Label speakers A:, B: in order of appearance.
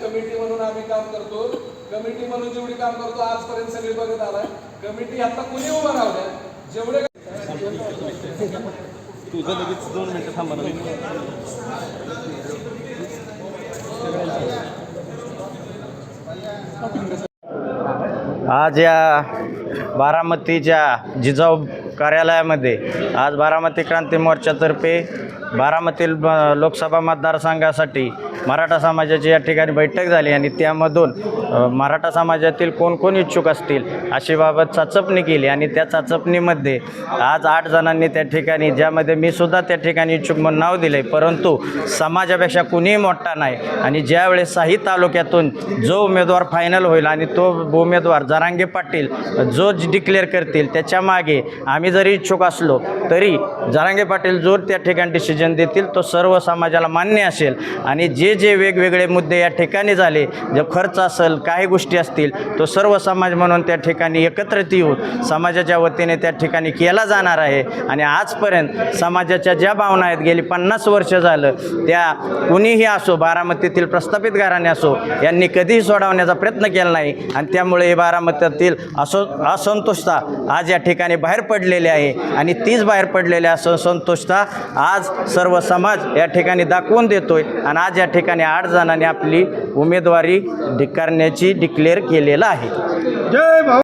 A: Committee म्हणून आम्ही काम करतो. कमिटी म्हणून जेवढी काम करतो आजपर्यंत सगळे बघत आलाय. कमिटी आता कुणी उभं राहू जेवढे
B: तुझं लगेच दोन मिनिटं थांबा
C: आज या बारामतीच्या जिजाऊ कार्यालयामध्ये आज बारामती क्रांती मोर्चातर्फे बारामती लोकसभा मतदारसंघासाठी मराठा समाजाची या ठिकाणी बैठक झाली आणि त्यामधून मराठा समाजातील कोण कोण इच्छुक असतील अशी बाबत चाचपणी केली आणि त्या चाचपणीमध्ये आज आठ जणांनी त्या ठिकाणी ज्यामध्ये मी सुद्धा त्या ठिकाणी इच्छुक म्हणून नाव दिले परंतु समाजापेक्षा कुणीही मोठा नाही आणि ज्यावेळेस साही तालुक्यातून जो उमेदवार फायनल होईल आणि तो उमेदवार जरांगे पाटील जो डिक्लेअर करतील त्याच्यामागे आम्ही जरी इच्छुक असलो तरी जरांगे पाटील जो त्या ठिकाणी डिसिजन देतील तो सर्व समाजाला मान्य असेल. आणि जे जे वेगवेगळे मुद्दे या ठिकाणी झाले जे खर्च असेल काही गोष्टी असतील तो सर्व समाज म्हणून त्या ठिकाणी एकत्रित येऊन समाजाच्या वतीने त्या ठिकाणी केला जाणार आहे. आणि आजपर्यंत समाजाच्या ज्या भावना आहेत गेली पन्नास वर्ष झालं त्या कुणीही असो बारामतीतील प्रस्थापित घराणे असो यांनी कधीही सोडवण्याचा प्रयत्न केला नाही. आणि त्यामुळे हे बारामतीतील असो असंतोषता आज या ठिकाणी बाहेर पडलेली आहे. आणि तीच बाहेर पडलेल्या असंतोषता आज सर्व समाज या ठिकाणी दाखवून देतोय. आणि आज या ठिकाणी ठिकाणी आठ जणांनी आपली उमेदवारी करण्याची डिक्लेअर केलेलं आहे.